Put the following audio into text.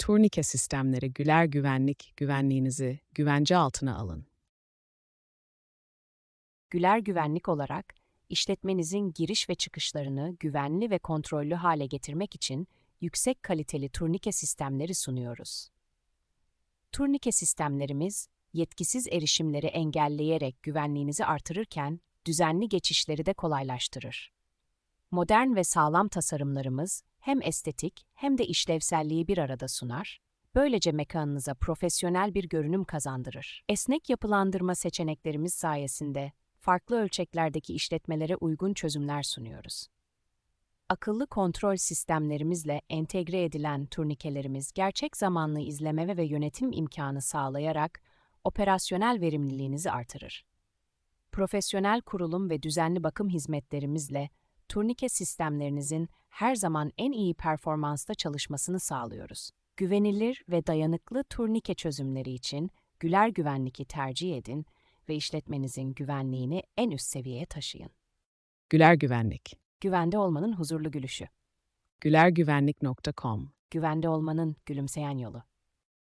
turnike sistemleri Güler Güvenlik güvenliğinizi güvence altına alın. Güler Güvenlik olarak işletmenizin giriş ve çıkışlarını güvenli ve kontrollü hale getirmek için yüksek kaliteli turnike sistemleri sunuyoruz. Turnike sistemlerimiz yetkisiz erişimleri engelleyerek güvenliğinizi artırırken düzenli geçişleri de kolaylaştırır. Modern ve sağlam tasarımlarımız hem estetik hem de işlevselliği bir arada sunar. Böylece mekanınıza profesyonel bir görünüm kazandırır. Esnek yapılandırma seçeneklerimiz sayesinde farklı ölçeklerdeki işletmelere uygun çözümler sunuyoruz. Akıllı kontrol sistemlerimizle entegre edilen turnikelerimiz gerçek zamanlı izleme ve yönetim imkanı sağlayarak operasyonel verimliliğinizi artırır. Profesyonel kurulum ve düzenli bakım hizmetlerimizle turnike sistemlerinizin her zaman en iyi performansta çalışmasını sağlıyoruz. Güvenilir ve dayanıklı turnike çözümleri için Güler Güvenlik'i tercih edin ve işletmenizin güvenliğini en üst seviyeye taşıyın. Güler Güvenlik. Güvende olmanın huzurlu gülüşü. gülergüvenlik.com Güvende olmanın gülümseyen yolu.